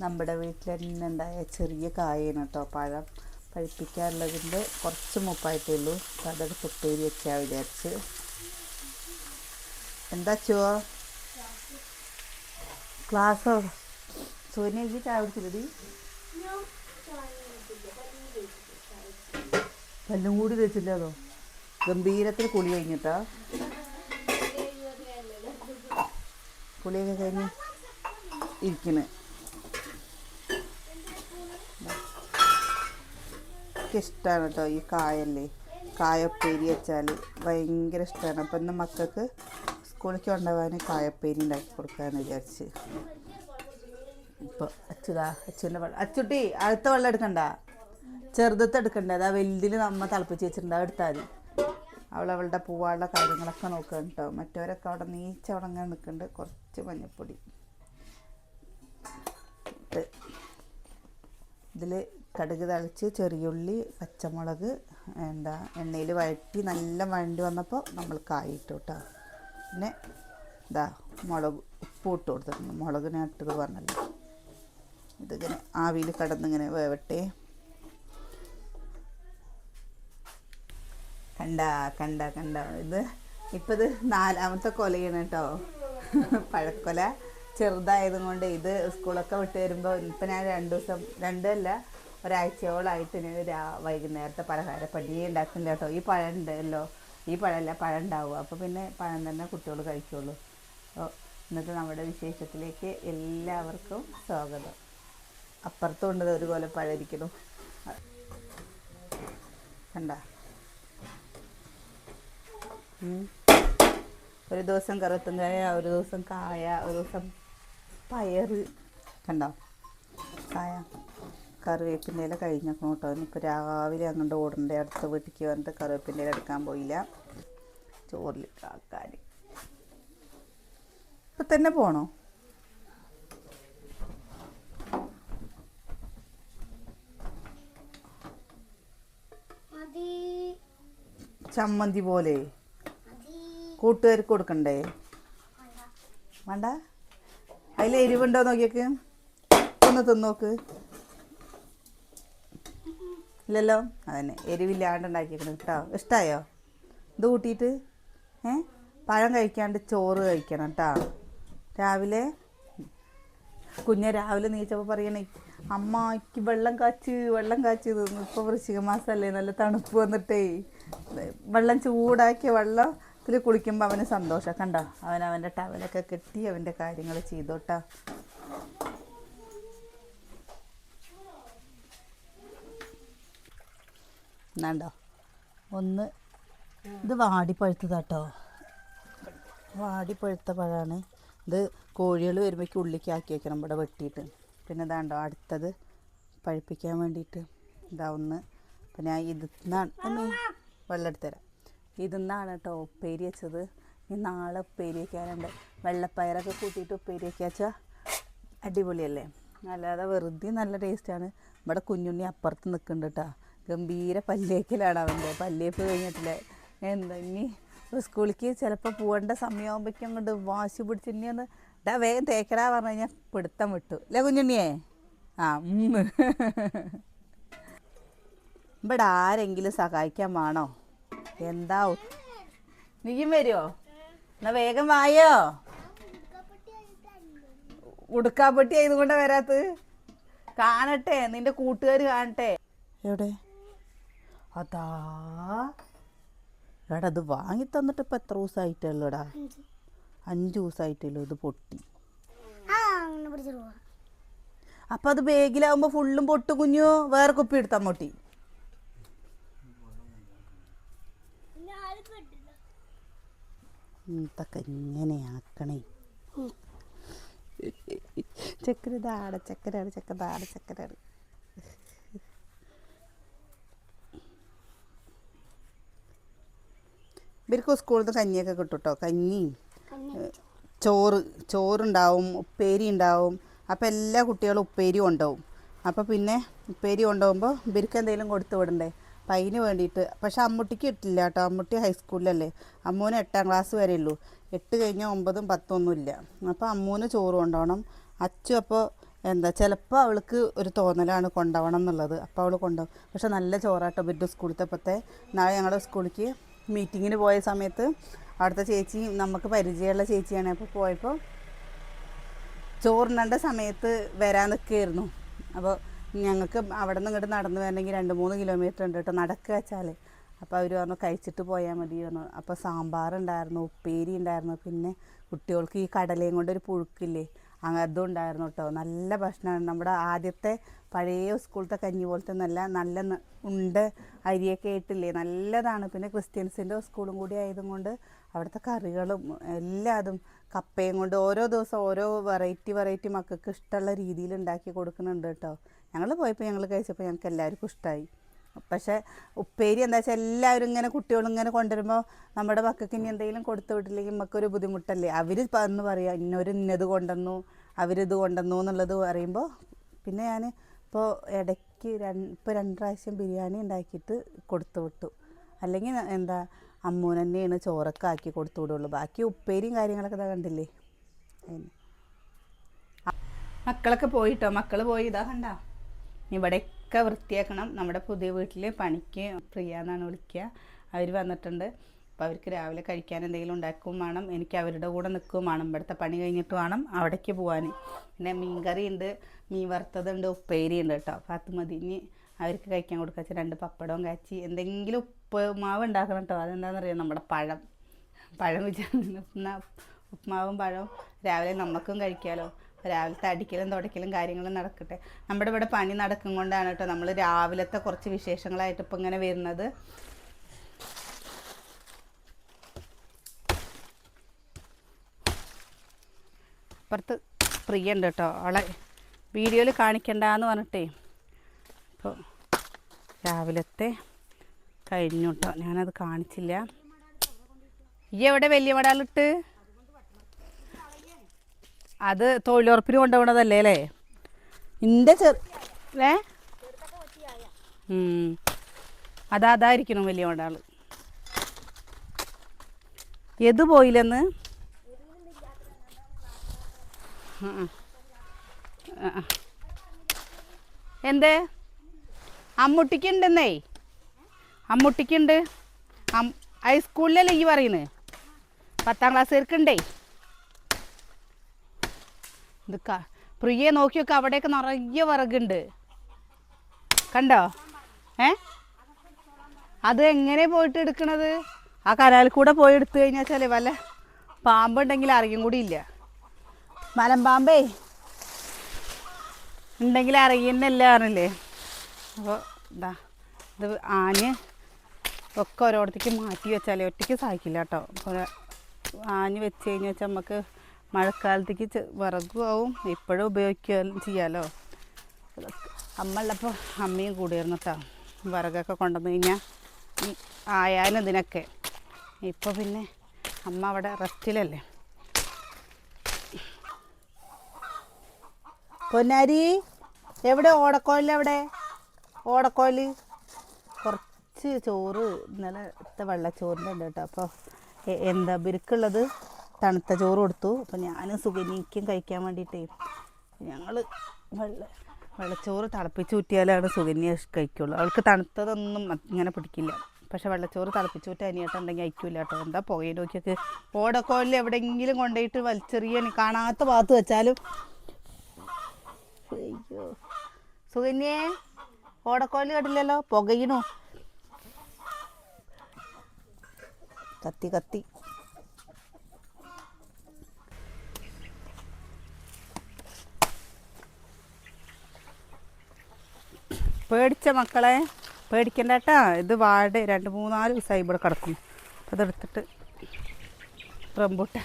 നമ്മുടെ വീട്ടിൽ തന്നെ ഉണ്ടായ ചെറിയ കായാണ് കേട്ടോ പഴം പഴിപ്പിക്കാറുള്ളതിന്റെ കുറച്ച് മുപ്പായിട്ടേ ഉള്ളൂ. അപ്പോൾ അതെടുത്ത് ഉപ്പേരി വെച്ചാൽ വിചാരിച്ച്. എന്താ ചോ ക്ലാസ്സോ? സോനിയ ചായ കുടിച്ചില്ലടി? പല്ലും കൂടി തേച്ചില്ലതോ ഗംഭീരത്തിൽ കുളി കഴിഞ്ഞിട്ടാ? കുളിയൊക്കെ കഴിഞ്ഞ് ഇരിക്കണ്. ഇഷ്ടമാണ് കേട്ടോ ഈ കായല്ലേ കായപ്പേരി വെച്ചാൽ ഭയങ്കര ഇഷ്ടമാണ് അപ്പം ഇന്ന് മക്കൾക്ക് സ്കൂളിലേക്ക് കൊണ്ടുപോകാൻ കായപ്പേരി ഉണ്ടാക്കി കൊടുക്കാമെന്ന് വിചാരിച്ച്. ഇപ്പോൾ അച്ചുതാ അച്ഛന്റെ വെള്ളം അച്ചുട്ടി അടുത്ത വെള്ളം എടുക്കണ്ട. ചെറുതത്ത് എടുക്കണ്ട? അതാ വലുതിൽ നമ്മ തിളപ്പിച്ച് വെച്ചിട്ടുണ്ട് അത് എടുത്താൽ മതി. അവൾ അവളുടെ പൂവാളുടെ കാര്യങ്ങളൊക്കെ നോക്കുകയാണ് കേട്ടോ മറ്റവരൊക്കെ അവിടെ നീച്ച നിൽക്കുന്നുണ്ട് കുറച്ച് മഞ്ഞപ്പൊടി. ഇതിൽ കടുക് തളിച്ച് ചെറിയുള്ളി പച്ചമുളക് എന്താ എണ്ണയിൽ വഴറ്റി നല്ല വഴണ്ടി വന്നപ്പോൾ നമ്മൾ കായിട്ടു കേട്ടോ പിന്നെ ഇതാ മുളക് ഉപ്പ് ഇട്ട് കൊടുത്തിട്ടുണ്ട്. മുളകിനെ ഇട്ടത് പറഞ്ഞല്ലോ. ഇതിങ്ങനെ ആവിയിൽ കടന്നിങ്ങനെ വേവട്ടെ. കണ്ട കണ്ട കണ്ട. ഇത് ഇപ്പം ഇത് നാലാമത്തെ കൊലയാണ് കേട്ടോ പഴക്കൊല. ചെറുതായതും കൊണ്ട് ഇത് സ്കൂളൊക്കെ വിട്ട് വരുമ്പോൾ ഇപ്പം ഞാൻ രണ്ട് ദിവസം രണ്ടല്ല ഒരാഴ്ചയോളായിട്ട് ഞാൻ രാ വൈകുന്നേരത്തെ പലഹാര പടിയേ ഉണ്ടാക്കുന്നില്ല കേട്ടോ. ഈ പഴം ഉണ്ടല്ലോ ഈ പഴമല്ല പഴം ഉണ്ടാവുക. അപ്പോൾ പിന്നെ പഴം തന്നെ കുട്ടികൾ കഴിക്കുള്ളൂ. അപ്പോൾ ഇന്നത്തെ നമ്മുടെ വിശേഷത്തിലേക്ക് എല്ലാവർക്കും സ്വാഗതം. അപ്പുറത്തും ഉണ്ടത് ഒരു പഴയിരിക്കുന്നു കണ്ട. ഒരു ദിവസം കറുത്തും കായ ഒരു ദിവസം കായ ഒരു ദിവസം പയറ് കണ്ടോ? കായ കറിവേപ്പിന്റെ ഇല കഴിഞ്ഞേക്കണം കേട്ടോ. ഇനിയിപ്പോൾ രാവിലെ അങ്ങോട്ട് ഓടണ്ടേ അടുത്ത വീട്ടിലേക്ക് വന്നിട്ട് കറിവേപ്പിന്റെ ഇല എടുക്കാൻ പോയില്ല. ചോറിലിട്ടാക്കാൻ ഇപ്പം തന്നെ പോണോ? ചമ്മന്തി പോലെ. കൂട്ടുകാർക്ക് കൊടുക്കണ്ടേ? വേണ്ട? അതിൽ എരിവുണ്ടോ നോക്കിയേക്ക്? ഒന്ന് തിന്നോക്ക്. ഇല്ലല്ലോ? അതന്നെ. എരിവില്ലാണ്ട് ഉണ്ടാക്കിയേക്കണം കേട്ടോ ഇഷ്ടമായോ ഇത് കൂട്ടിയിട്ട് ഏ? പഴം കഴിക്കാണ്ട് ചോറ് കഴിക്കണം കേട്ടോ രാവിലെ കുഞ്ഞ് രാവിലെ നീച്ചപ്പോൾ പറയണേ അമ്മയ്ക്ക് വെള്ളം കാച്ച് വെള്ളം കാച്ച് തിന്നു. ഇപ്പോൾ വൃശ്ചിക മാസമല്ലേ നല്ല തണുപ്പ് വന്നിട്ടേ. വെള്ളം ചൂടാക്കിയ വെള്ളത്തിൽ കുളിക്കുമ്പോൾ അവന് സന്തോഷം. കണ്ടോ? അവൻ അവന്റെ ടവലൊക്കെ കെട്ടി അവന്റെ കാര്യങ്ങൾ ചെയ്തോട്ടാ. എന്നാണ്ടോ ഒന്ന് ഇത് വാടിപ്പഴുത്തതാട്ടോ വാടിപ്പഴുത്ത പഴമാണ് ഇത് കോഴികൾ വരുമ്പോഴേക്ക് ഉള്ളിലേക്ക് ആക്കി വെക്കണം ഇവിടെ വെട്ടിയിട്ട്. പിന്നെ ഇതാണ്ടോ? അടുത്തത് പഴുപ്പിക്കാൻ വേണ്ടിയിട്ട്. ഇതാ ഒന്ന്. പിന്നെ അമ്മേ വെള്ളം എടുത്തുതരാം ഇതിന്നാണ് കേട്ടോ ഉപ്പേരി വെച്ചത്. ഇനി നാളെ ഉപ്പേരി വയ്ക്കാനുണ്ട് വെള്ളപ്പയറൊക്കെ കൂട്ടിയിട്ട് ഉപ്പേരി വയ്ക്കുക വെച്ചാൽ അടിപൊളിയല്ലേ? അല്ലാതെ വെറുതെ നല്ല ടേസ്റ്റാണ് ഇവിടെ കുഞ്ഞുണ്ണി അപ്പുറത്ത് നിൽക്കുന്നുണ്ട് കേട്ടോ ഗംഭീര പല്ലേക്കലാണ് അവന്റെ. പല്ലേപ്പ് കഴിഞ്ഞിട്ടില്ല? എന്താ ഇനി? സ്കൂളിലേക്ക് ചിലപ്പോൾ പോകേണ്ട സമയമാകുമ്പോഴേക്കും അങ്ങോട്ട് വാശി പിടിച്ച് ഇനി ഒന്ന് ഡാ വേഗം തേക്കടാ പറഞ്ഞു കഴിഞ്ഞാൽ പിടുത്തം വിട്ടു. അല്ലേ കുഞ്ഞുണ്ണിയേ? ആ. ഇവിടെ ആരെങ്കിലും സഹായിക്കാൻ വേണോ? എന്താ നീയും വരുമോ എന്നാ വേഗം വായോ? ഉടുക്കാപ്പെട്ടി ആയതുകൊണ്ട് വരാത്ത് കാണട്ടെ നിന്റെ കൂട്ടുകാർ കാണട്ടെ. എവിടെ? അതാ. എടാ അത് വാങ്ങി തന്നിട്ട് ഇപ്പം എത്ര ദിവസമായിട്ടുള്ളൂടാ അഞ്ച് ദിവസമായിട്ടല്ലോ ഇത് പൊട്ടി. അപ്പം അത് ബാഗിലാവുമ്പോൾ ഫുള്ളും പൊട്ടു കുഞ്ഞു. വേറെ കുപ്പി എടുത്താൽ പൊട്ടി ഇതൊക്കെ ഇങ്ങനെയാക്കണേ. ചക്കര ഇതാടെ ചക്കരാണ് ചക്ക താടെ ചക്കരാണ് ഇവർക്ക് സ്കൂളിൽ നിന്ന് കഞ്ഞിയൊക്കെ കിട്ടും കേട്ടോ കഞ്ഞിയും ചോറ് ചോറുണ്ടാവും ഉപ്പേരി ഉണ്ടാവും. അപ്പോൾ എല്ലാ കുട്ടികളും ഉപ്പേരി ഉണ്ടാവും അപ്പോൾ പിന്നെ ഉപ്പേരി കൊണ്ടുപോകുമ്പോൾ ഇവർക്ക് എന്തെങ്കിലും കൊടുത്തു വിടണ്ടേ? അതിന് വേണ്ടിയിട്ട്. പക്ഷെ അമ്മൂട്ടിക്ക് ഇട്ടില്ല കേട്ടോ അമ്മൂട്ടി ഹൈസ്കൂളിലല്ലേ അമ്മൂന് എട്ടാം ക്ലാസ് വരെ ഉള്ളൂ. എട്ട് കഴിഞ്ഞാൽ ഒമ്പതും ഇല്ല. അപ്പോൾ അമ്മൂന് ചോറ് കൊണ്ടുപോകണം അച്ചു അപ്പോൾ എന്താ ചിലപ്പോൾ അവൾക്ക് ഒരു തോന്നലാണ് കൊണ്ടുപോകണം എന്നുള്ളത്. അപ്പോൾ അവൾ കൊണ്ടുപോകും പക്ഷെ നല്ല ചോറാട്ടോ ബിഡ് സ്കൂളിലത്തെ അപ്പത്തെ നാളെ ഞങ്ങളുടെ സ്കൂളിലേക്ക് മീറ്റിങ്ങിന് പോയ സമയത്ത് അവിടുത്തെ ചേച്ചി നമുക്ക് പരിചയമുള്ള ചേച്ചിയാണ്. അപ്പോൾ പോയപ്പോൾ ചോറിനേണ്ട സമയത്ത് വരാൻ നിൽക്കുകയായിരുന്നു അപ്പോൾ ഞങ്ങൾക്ക് അവിടെ നിന്ന് ഇങ്ങോട്ട് നടന്നു വരണമെങ്കിൽ രണ്ട് മൂന്ന് കിലോമീറ്റർ ഉണ്ട് കേട്ടോ നടക്കുക വെച്ചാൽ അപ്പോൾ അവർ പറഞ്ഞു കഴിച്ചിട്ട് പോയാൽ മതി പറഞ്ഞു. അപ്പോൾ സാമ്പാർ ഉണ്ടായിരുന്നു ഉപ്പേരി ഉണ്ടായിരുന്നു. പിന്നെ കുട്ടികൾക്ക് ഈ കടലയും കൊണ്ട് ഒരു പുഴുക്കില്ലേ അതും ഉണ്ടായിരുന്നു കേട്ടോ നല്ല ഭക്ഷണമാണ്. നമ്മുടെ ആദ്യത്തെ പഴയ സ്കൂളത്തെ കഞ്ഞി പോലത്തെ നല്ല നല്ല ഉണ്ട് ഉണ്ട അരിയൊക്കെ ആയിട്ടില്ലേ. നല്ലതാണ്. പിന്നെ ക്രിസ്ത്യൻസിന്റെ സ്കൂളും കൂടി ആയതുകൊണ്ട് അവിടുത്തെ കറികളും എല്ലാതും കപ്പയും കൊണ്ട് ഓരോ ദിവസം ഓരോ വെറൈറ്റി വെറൈറ്റി മക്കൾക്ക് ഇഷ്ടമുള്ള രീതിയിൽ ഉണ്ടാക്കി കൊടുക്കുന്നുണ്ട് കേട്ടോ ഞങ്ങൾ പോയപ്പോൾ ഞങ്ങൾ കഴിച്ചപ്പോൾ ഞങ്ങൾക്ക് എല്ലാവർക്കും ഇഷ്ടമായി. പക്ഷേ ഉപ്പേരി എന്താ വെച്ചാൽ എല്ലാവരും ഇങ്ങനെ കുട്ടികളും ഇങ്ങനെ കൊണ്ടുവരുമ്പോൾ നമ്മുടെ മക്കൾക്ക് ഇനി എന്തെങ്കിലും കൊടുത്തു വിട്ടില്ലെങ്കിൽ നമുക്കൊരു ബുദ്ധിമുട്ടല്ലേ? അവർ എന്ന് പറയുക ഇന്നൊരു ഇന്നത് കൊണ്ടുവന്നു അവരിത് കൊണ്ടുവന്നു എന്നുള്ളത് പറയുമ്പോൾ പിന്നെ ഞാൻ ഇപ്പോൾ ഇടയ്ക്ക് രണ്ട് ഇപ്പോൾ രണ്ട് പ്രാവശ്യം ബിരിയാണി ഉണ്ടാക്കിയിട്ട് കൊടുത്തു വിട്ടു. അല്ലെങ്കിൽ എന്താ അമ്മൂന് തന്നെയാണ് ചോറൊക്കെ ആക്കി കൊടുത്തു വിടുള്ളൂ. ബാക്കി ഉപ്പേരിയും കാര്യങ്ങളൊക്കെ ഇതാ കണ്ടില്ലേ? മക്കളൊക്കെ പോയിട്ടോ? മക്കൾ പോയി? ഇതാ കണ്ട? ഇവിടെയൊക്കെ വൃത്തിയാക്കണം. നമ്മുടെ പുതിയ വീട്ടിൽ പണിക്ക് പ്രിയ എന്നാണ് വിളിക്കുക. അവർ വന്നിട്ടുണ്ട്. അപ്പോൾ അവർക്ക് രാവിലെ കഴിക്കാൻ എന്തെങ്കിലും ഉണ്ടാക്കും വേണം. എനിക്ക് അവരുടെ കൂടെ നിൽക്കുകയും വേണം. ഇവിടുത്തെ പണി കഴിഞ്ഞിട്ട് വേണം അവിടേക്ക് പോകാൻ പിന്നെ മീൻകറി ഉണ്ട്. മീൻ വറുത്തതുണ്ട് ഉപ്പേരി ഉണ്ട് കേട്ടോ. അപ്പോൾ അത് മതി. ഇനി അവർക്ക് കഴിക്കാൻ കൊടുക്കുക രണ്ട് പപ്പടവും കാച്ചി. എന്തെങ്കിലും ഉപ്പ് മാവ് ഉണ്ടാക്കണം കേട്ടോ. അതെന്താണെന്നറിയാം നമ്മുടെ പഴം. പഴം വിചാരിക്കുന്ന ഉപ്പുമാവും പഴവും രാവിലെ നമുക്കും കഴിക്കാമല്ലോ രാവിലത്തെ അടിക്കലും തുടയ്ക്കലും കാര്യങ്ങളും നടക്കട്ടെ. നമ്മുടെ ഇവിടെ പണി നടക്കും കൊണ്ടാണ് കേട്ടോ നമ്മൾ രാവിലത്തെ കുറച്ച് വിശേഷങ്ങളായിട്ട് ഇപ്പം ഇങ്ങനെ വരുന്നത്. അപ്പുറത്ത് പ്രിയ ഉണ്ട് കേട്ടോ. അവളെ വീഡിയോയിൽ കാണിക്കണ്ടെന്ന് പറഞ്ഞിട്ടേ. അപ്പോൾ രാവിലത്തെ കഴിഞ്ഞു കേട്ടോ. ഞാനത് കാണിച്ചില്ല. ഈ എവിടെ വലിയ വടാലിട്ട്? അത് തൊഴിലുറപ്പിന് കൊണ്ടുപോകണതല്ലേ അല്ലേ? എന്റെ ചെറു ഏ. അതാ അതായിരിക്കണം വലിയ വടാൾ എത് പോയില്ലെന്ന്. എന്തേ? അമ്മുട്ടിക്കുണ്ടെന്നേ. അമ്മുട്ടിക്കുണ്ട്. ഹൈസ്കൂളിലല്ലേ ഈ പറയുന്നത് പത്താം ക്ലാസ്സുകാർക്കുണ്ടേ? പ്രിയെ നോക്കിയൊക്കെ നോക്ക് അവിടെയൊക്കെ നിറയെ വിറകുണ്ട്. കണ്ടോ? ഏ? അത് എങ്ങനെ പോയിട്ട് എടുക്കണത്? ആ കനാലിൽ കൂടെ പോയി എടുത്തു കഴിഞ്ഞാൽ വെച്ചാൽ വല്ല പാമ്പുണ്ടെങ്കിൽ അറിയും കൂടി ഇല്ല. മലമ്പാമ്പേ ഉണ്ടെങ്കിൽ അറിയുന്നല്ലേ അറിയില്ലേ അപ്പോൾ ഇതാ ഇത് ആഞ്ഞ് ഒക്കെ ഓരോടത്തേക്ക് മാറ്റി വെച്ചാലേ ഒറ്റയ്ക്ക് സഹായിക്കില്ല കേട്ടോ. ആഞ്ഞ് വെച്ച് കഴിഞ്ഞ് വെച്ചാൽ നമുക്ക് മഴക്കാലത്തേക്ക് വിറകുമാവും ഇപ്പോഴും ഉപയോഗിക്കുകയും ചെയ്യാമല്ലോ അമ്മ ഉള്ളപ്പോൾ അമ്മയും കൂടിയായിരുന്നു കേട്ടോ വിറകൊക്കെ കൊണ്ടുവന്ന് കഴിഞ്ഞാൽ ആയാലും ഇതിനൊക്കെ. ഇപ്പോൾ പിന്നെ അമ്മ അവിടെ റെസ്റ്റിലല്ലേ? പൊന്നാരി എവിടെ? ഓടക്കോയിൽ ഓടക്കോലിലെവിടെ ഓടക്കോയിൽ കുറച്ച് ചോറ് ഇന്നലത്തെ വെള്ളച്ചോറിന്റെ ഉണ്ട് കേട്ടോ. അപ്പോൾ എന്താ ബിരുക്കുള്ളത്? തണുത്ത ചോറ് കൊടുത്തു. അപ്പം ഞാനും സുഗനിക്കും കഴിക്കാൻ വേണ്ടിയിട്ടേ ഞങ്ങൾ വെള്ള വെള്ളച്ചോറ് തിളപ്പിച്ച് ഊറ്റിയാലാണ് സുഗന്യ കഴിക്കുള്ളൂ. അവൾക്ക് തണുത്തതൊന്നും ഇങ്ങനെ പിടിക്കില്ല. പക്ഷെ വെള്ളച്ചോറ് തിളപ്പിച്ച് ഊറ്റി അനിയട്ടുണ്ടെങ്കിൽ അയക്കില്ല കേട്ടോ. എന്താ പുകയിൽ നോക്കിയൊക്കെ ഓടക്കോലിൽ എവിടെയെങ്കിലും കൊണ്ടുപോയിട്ട് വലിച്ചെറിയാൻ കാണാത്ത ഭാഗത്ത് വെച്ചാലും. അയ്യോ. സുഗന്യേ ഓടക്കോൽ കണ്ടില്ലല്ലോ? പുകയിനു കത്തി കത്തി. പേടിച്ച മക്കളെ പേടിക്കണ്ട കേട്ടാ ഇത് വാട് രണ്ട് മൂന്നാൽ ദിവസമായി ഇവിടെ കിടക്കും അതെടുത്തിട്ട് റംബൂട്ടാൻ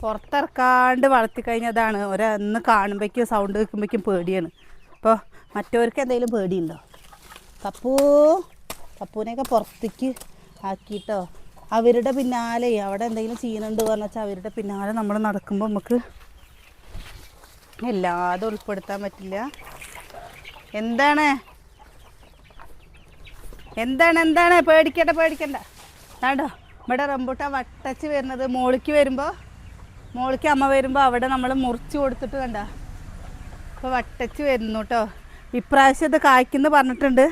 പുറത്തിറക്കാണ്ട് വളർത്തി കഴിഞ്ഞതാണ്. ഒരന്ന് കാണുമ്പോഴേക്കും സൗണ്ട് കേൾക്കുമ്പോഴേക്കും പേടിയാണ്. അപ്പോൾ മറ്റവർക്ക് എന്തെങ്കിലും പേടിയുണ്ടോ? പപ്പൂ പപ്പൂനെയൊക്കെ പുറത്തേക്ക് ആക്കിയിട്ടോ? അവരുടെ പിന്നാലെ അവിടെ എന്തെങ്കിലും ചെയ്യുന്നുണ്ട് പറഞ്ഞാൽ വെച്ചാൽ അവരുടെ പിന്നാലെ നമ്മൾ നടക്കുമ്പോൾ നമുക്ക് എല്ലാതും ഉൾപ്പെടുത്താൻ പറ്റില്ല. എന്താണ്? എന്താണ് എന്താണ്? പേടിക്കണ്ട പേടിക്കണ്ട. കണ്ടോ ഇവിടെ റംബൂട്ട വട്ടച്ച് വരുന്നത് മോളിക്ക് വരുമ്പോൾ മോളിക്ക് അമ്മ വരുമ്പോൾ അവിടെ നമ്മൾ മുറിച്ച് കൊടുത്തിട്ട് കണ്ട. ഇപ്പോൾ വട്ടച്ച് വരുന്നു കേട്ടോ ഇപ്രാവശ്യം ഇത് കായ്ക്കുന്നു പറഞ്ഞിട്ടുണ്ട്.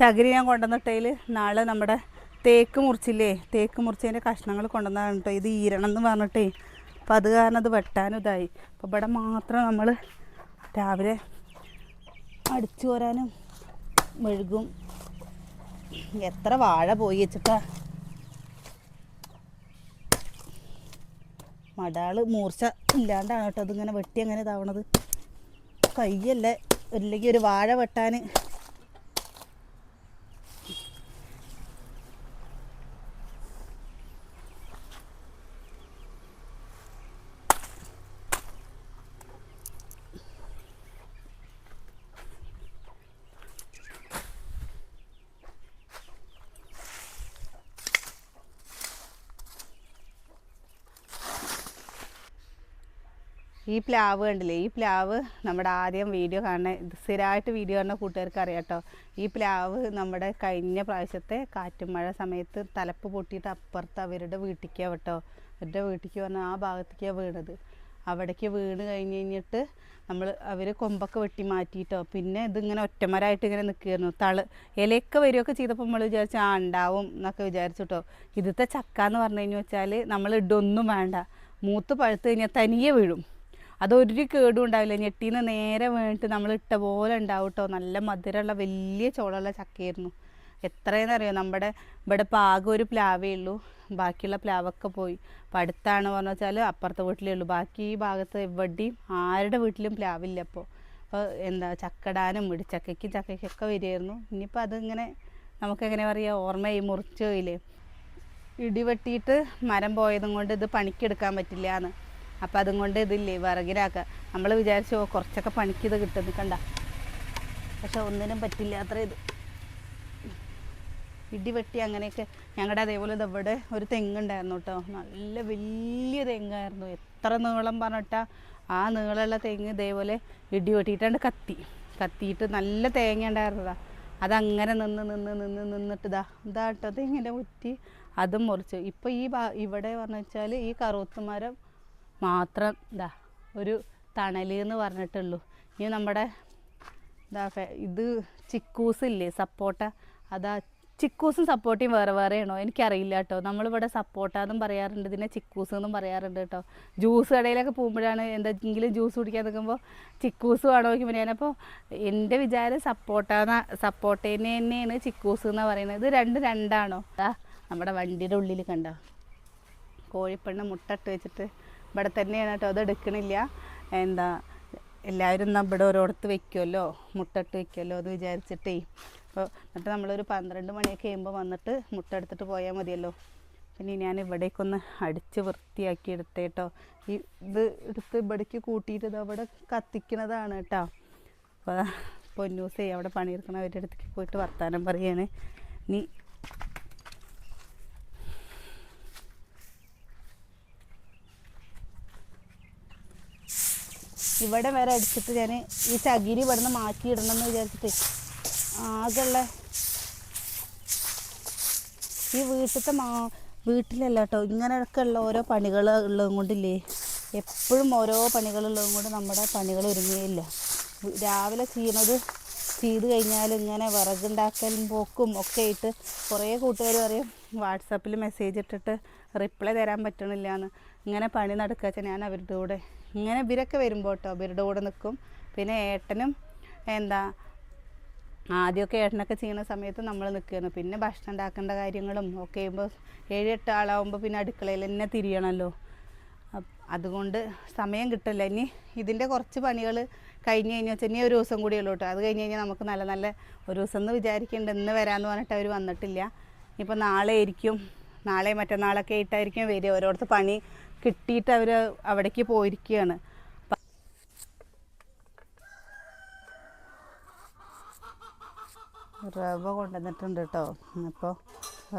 ചകിരി ഞാൻ കൊണ്ടുവന്നിട്ടതിൽ നാളെ നമ്മുടെ തേക്ക് മുറിച്ചില്ലേ? തേക്ക് മുറിച്ചതിന്റെ കഷ്ണങ്ങൾ കൊണ്ടുവന്നതാണ് കേട്ടോ ഇത് ഈരണം എന്ന് പറഞ്ഞിട്ടേ. അപ്പോൾ അത് കാരണം അത് വെട്ടാനും ഇതായി. അപ്പോൾ ഇവിടെ മാത്രം നമ്മൾ രാവിലെ അടിച്ചു പോരാനും മെഴുകും. എത്ര വാഴ പോയി വെച്ചിട്ടാ. മടാൾ മൂർച്ച ഇല്ലാണ്ടാണ് കേട്ടോ അതിങ്ങനെ വെട്ടി അങ്ങനെ ഇതാവണത്. കയ്യല്ലേ ഇല്ലെങ്കിൽ ഒരു വാഴ വെട്ടാൻ ഈ പ്ലാവ് കണ്ടില്ലേ? ഈ പ്ലാവ് നമ്മുടെ ആദ്യം വീഡിയോ കാണുന്ന സ്ഥിരമായിട്ട് വീഡിയോ കാണുന്ന കൂട്ടുകാർക്ക് അറിയാം കേട്ടോ ഈ പ്ലാവ് നമ്മുടെ കഴിഞ്ഞ പ്രാവശ്യത്തെ കാറ്റും മഴ സമയത്ത് തലപ്പ് പൊട്ടിയിട്ട് അപ്പുറത്ത് അവരുടെ വീട്ടിലേക്കാണ് കേട്ടോ. അവരുടെ വീട്ടിലേക്ക് പറഞ്ഞാൽ ആ ഭാഗത്തേക്കാണ് വീണത്. അവിടേക്ക് വീണ് കഴിഞ്ഞ് കഴിഞ്ഞിട്ട് നമ്മൾ അവർ കൊമ്പൊക്കെ വെട്ടി മാറ്റിയിട്ടോ. പിന്നെ ഇതിങ്ങനെ ഒറ്റമരായിട്ട് ഇങ്ങനെ നിൽക്കുകയായിരുന്നു തൾ ഇലയൊക്കെ വരികയൊക്കെ ചെയ്തപ്പോൾ നമ്മൾ വിചാരിച്ചു ആ ഉണ്ടാവും എന്നൊക്കെ വിചാരിച്ചിട്ടോ ഇതിത്തെ ചക്ക എന്ന് പറഞ്ഞു കഴിഞ്ഞു വെച്ചാൽ നമ്മൾ ഇടൊന്നും വേണ്ട. മൂത്ത് പഴുത്ത് കഴിഞ്ഞാൽ തനിയെ വീഴും. അതൊരു കേടും ഉണ്ടാവില്ല ഞെട്ടിന്ന് നേരെ വേണ്ടിട്ട് നമ്മൾ ഇട്ട പോലെ ഉണ്ടാവും കേട്ടോ നല്ല മധുരമുള്ള വലിയ ചോളമുള്ള ചക്കയായിരുന്നു. എത്രയെന്ന് അറിയോ നമ്മുടെ ഇവിടെ ഇപ്പോൾ ആകെ ഒരു പ്ലാവേ ഉള്ളൂ. ബാക്കിയുള്ള പ്ലാവൊക്കെ പോയി. അപ്പം അടുത്താണ് പറഞ്ഞു വെച്ചാൽ അപ്പുറത്തെ വീട്ടിലേ ഉള്ളൂ. ബാക്കി ഈ ഭാഗത്ത് എവിടെയും ആരുടെ വീട്ടിലും പ്ലാവില്ല അപ്പോൾ അപ്പോൾ എന്താ ചക്കടാനും ഇടിച്ചക്കയ്ക്കും ചക്കയ്ക്കൊക്കെ വരുമായിരുന്നു ഇനിയിപ്പോൾ അതിങ്ങനെ നമുക്കെങ്ങനെ പറയുക ഓർമ്മയായി മുറിച്ച് പോയില്ലേ? ഇടിവെട്ടിയിട്ട് മരം പോയതും കൊണ്ട് ഇത് പണിക്കെടുക്കാൻ പറ്റില്ല എന്ന് അപ്പം അതും കൊണ്ട് ഇതില്ലേ വിറകിലാക്കുക നമ്മൾ വിചാരിച്ചു കുറച്ചൊക്കെ പണിക്ക് ഇത് കിട്ടുന്നു കണ്ട. പക്ഷെ ഒന്നിനും പറ്റില്ല അത്ര ഇത്. ഇടിവെട്ടി അങ്ങനെയൊക്കെ. ഞങ്ങളുടെ അതേപോലെ ഇതവിടെ ഒരു തെങ്ങുണ്ടായിരുന്നു കേട്ടോ നല്ല വലിയ തെങ്ങായിരുന്നു. എത്ര നീളം പറഞ്ഞിട്ടാ ആ നീളമുള്ള തെങ്ങ് ഇതേപോലെ ഇടി വെട്ടിയിട്ടാണ്ട് കത്തി. കത്തിയിട്ട് നല്ല തേങ്ങ ഉണ്ടായിരുന്നതാ. അതങ്ങനെ നിന്ന് നിന്ന് നിന്ന് നിന്നിട്ടിതാ ഇതാ കേട്ടോ തെങ്ങിന്റെ കുറ്റി അതും മുറിച്ചു. ഇപ്പോൾ ഈ ഇവിടെ പറഞ്ഞു വെച്ചാൽ ഈ കറുത്തുമരം മാത്രം ഇതാ ഒരു തണൽ എന്ന് പറഞ്ഞിട്ടുള്ളൂ. ഇനി നമ്മുടെ ഇതാ ഇത് ചിക്കൂസ് ഇല്ലേ സപ്പോട്ട? അതാ ചിക്കൂസും സപ്പോട്ടയും വേറെ വേറെയാണോ? എനിക്കറിയില്ല കേട്ടോ. നമ്മളിവിടെ സപ്പോട്ട എന്നും പറയാറുണ്ട് ഇതിനെ ചിക്കൂസ് എന്നും പറയാറുണ്ട് കേട്ടോ. ജ്യൂസ് കടയിലൊക്കെ പോകുമ്പോഴാണ് എന്തെങ്കിലും ജ്യൂസ് കുടിക്കാൻ നിൽക്കുമ്പോൾ ചിക്കൂസ് വേണോ നോക്കുമ്പോൾ ഞാനപ്പോൾ എന്റെ വിചാരം സപ്പോട്ട സപ്പോർട്ടേനെ തന്നെയാണ് ചിക്കൂസ് എന്ന് പറയുന്നത്. ഇത് രണ്ട് രണ്ടാണോ? നമ്മുടെ വണ്ടിയുടെ ഉള്ളിൽ കണ്ടോ? കോഴിപ്പെണ്ണ് മുട്ടട്ട് വെച്ചിട്ട് ഇവിടെ തന്നെയാണ് കേട്ടോ അത് എടുക്കണില്ല. എന്താ എല്ലാവരും എന്നാൽ ഇവിടെ ഓരോടത്ത് വെക്കുമല്ലോ മുട്ടിട്ട് വെക്കുമല്ലോ എന്ന് വിചാരിച്ചിട്ടേ. അപ്പോൾ എന്നിട്ട് നമ്മളൊരു പന്ത്രണ്ട് മണിയൊക്കെ കഴിയുമ്പോൾ വന്നിട്ട് മുട്ട എടുത്തിട്ട് പോയാൽ മതിയല്ലോ. പിന്നെ ഞാൻ ഇവിടേക്കൊന്ന് അടിച്ച് വൃത്തിയാക്കി എടുത്തേ കേട്ടോ. ഈ ഇത് എടുത്ത് ഇവിടേക്ക് കൂട്ടിയിട്ട് ഇത് അവിടെ കത്തിക്കണതാണ് കേട്ടോ. അപ്പോൾ പൊന്നൂസേ അവിടെ പണിയെടുക്കണവരുടെ അടുത്തേക്ക് പോയിട്ട് വർത്താനം പറയാണ്. നീ ഇവിടെ വരെ അടിച്ചിട്ട് ഞാൻ ഈ ചകിരി മാറ്റിയിടണം എന്ന് വിചാരിച്ചിട്ട്. ആകെയുള്ള ഈ വീട്ടിലത്തെ മാ വീട്ടിലല്ല കേട്ടോ ഇങ്ങനെയൊക്കെ ഉള്ള ഓരോ പണികൾ ഉള്ളതും കൊണ്ടില്ലേ എപ്പോഴും ഓരോ പണികളുള്ളതും കൊണ്ട് നമ്മുടെ പണികൾ ഒരുങ്ങുകയില്ല രാവിലെ ചെയ്യുന്നത് ചെയ്ത് കഴിഞ്ഞാൽ ഇങ്ങനെ വിറകുണ്ടാക്കലും പോക്കും ഒക്കെ ആയിട്ട് കുറേ കൂട്ടുകാർ പറയും വാട്സാപ്പിൽ മെസ്സേജ് ഇട്ടിട്ട് റിപ്ലൈ തരാൻ പറ്റണില്ല എന്ന് ഇങ്ങനെ പണി നടക്കുക ഞാൻ അവരുടെ കൂടെ ഇങ്ങനെ ഇവരൊക്കെ വരുമ്പോൾ കേട്ടോ ഇവരുടെ കൂടെ നിൽക്കും പിന്നെ ഏട്ടനും എന്താ ആദ്യമൊക്കെ ഏട്ടനൊക്കെ ചെയ്യുന്ന സമയത്ത് നമ്മൾ നിൽക്കുകയാണ് പിന്നെ ഭക്ഷണം ഉണ്ടാക്കേണ്ട കാര്യങ്ങളും ഒക്കെ ചെയ്യുമ്പോൾ ഏഴ് എട്ട് ആളാവുമ്പോൾ പിന്നെ അടുക്കളയിൽ തന്നെ തിരിയണമല്ലോ അതുകൊണ്ട് സമയം കിട്ടില്ല. ഇനി ഇതിന്റെ കുറച്ച് പണികൾ കഴിഞ്ഞ് കഴിഞ്ഞാൽ ചെന്നി ഒരു ദിവസം കൂടി ഉള്ളൂ കേട്ടോ അത് കഴിഞ്ഞ് കഴിഞ്ഞാൽ നമുക്ക് നല്ല നല്ല ഒരു ദിവസം എന്ന് വിചാരിക്കേണ്ട. ഇന്ന് വരാമെന്ന് പറഞ്ഞിട്ട് അവർ വന്നിട്ടില്ല. ഇനിയിപ്പോൾ നാളെ ആയിരിക്കും. നാളെ മറ്റന്നാളൊക്കെ ആയിട്ടായിരിക്കും വരിക. ഓരോരുത്തർ പണി കിട്ടിയിട്ട് അവർ അവിടേക്ക് പോയിരിക്കുകയാണ് റവ കൊണ്ടുവന്നിട്ടുണ്ട് കേട്ടോ. അപ്പോൾ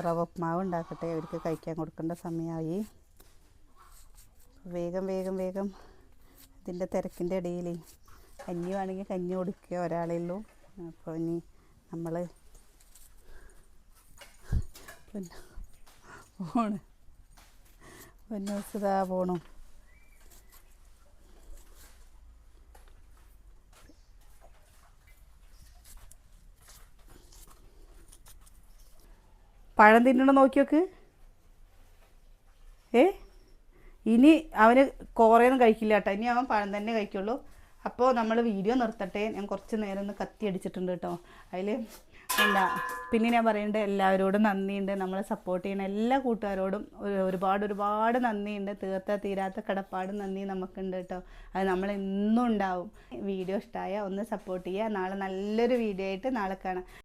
റവ ഉപ്മാവ് ഉണ്ടാക്കട്ടെ. അവർക്ക് കഴിക്കാൻ കൊടുക്കേണ്ട സമയമായി. വേഗം വേഗം വേഗം. ഇതിന്റെ തിരക്കിന്റെ ഇടയിൽ കഞ്ഞി വേണമെങ്കിൽ കഞ്ഞി കൊടുക്കുക ഒരാളേ ഉള്ളൂ. അപ്പോൾ ഇനി നമ്മൾ പിന്നെ വന്യൂസ് പോണു. പഴം തിന്നണം നോക്കിയോക്ക് ഏ? ഇനി അവന് കോറയൊന്നും കഴിക്കില്ല കേട്ടോ. ഇനി അവൻ പഴം തന്നെ കഴിക്കുള്ളൂ. അപ്പോൾ നമ്മൾ വീഡിയോ നിർത്തട്ടെ. ഞാൻ കുറച്ച് നേരം ഒന്ന് കത്തി അടിച്ചിട്ടുണ്ട് കേട്ടോ. അതിൽ എന്താ പിന്നെ ഞാൻ പറയേണ്ടത് എല്ലാവരോടും നന്ദിയുണ്ട്. നമ്മളെ സപ്പോർട്ട് ചെയ്യുന്ന എല്ലാ കൂട്ടുകാരോടും ഒരു- ഒരുപാട് ഒരുപാട് നന്ദിയുണ്ട്. തീർത്ത തീരാത്ത കടപ്പാട് നന്ദി നമുക്കുണ്ട് കേട്ടോ. അത് നമ്മൾ എന്നും ഉണ്ടാവും. വീഡിയോ ഇഷ്ടമായ ഒന്ന് സപ്പോർട്ട് ചെയ്യുക. നാളെ നല്ലൊരു വീഡിയോ ആയിട്ട് നാളെ കാണാം.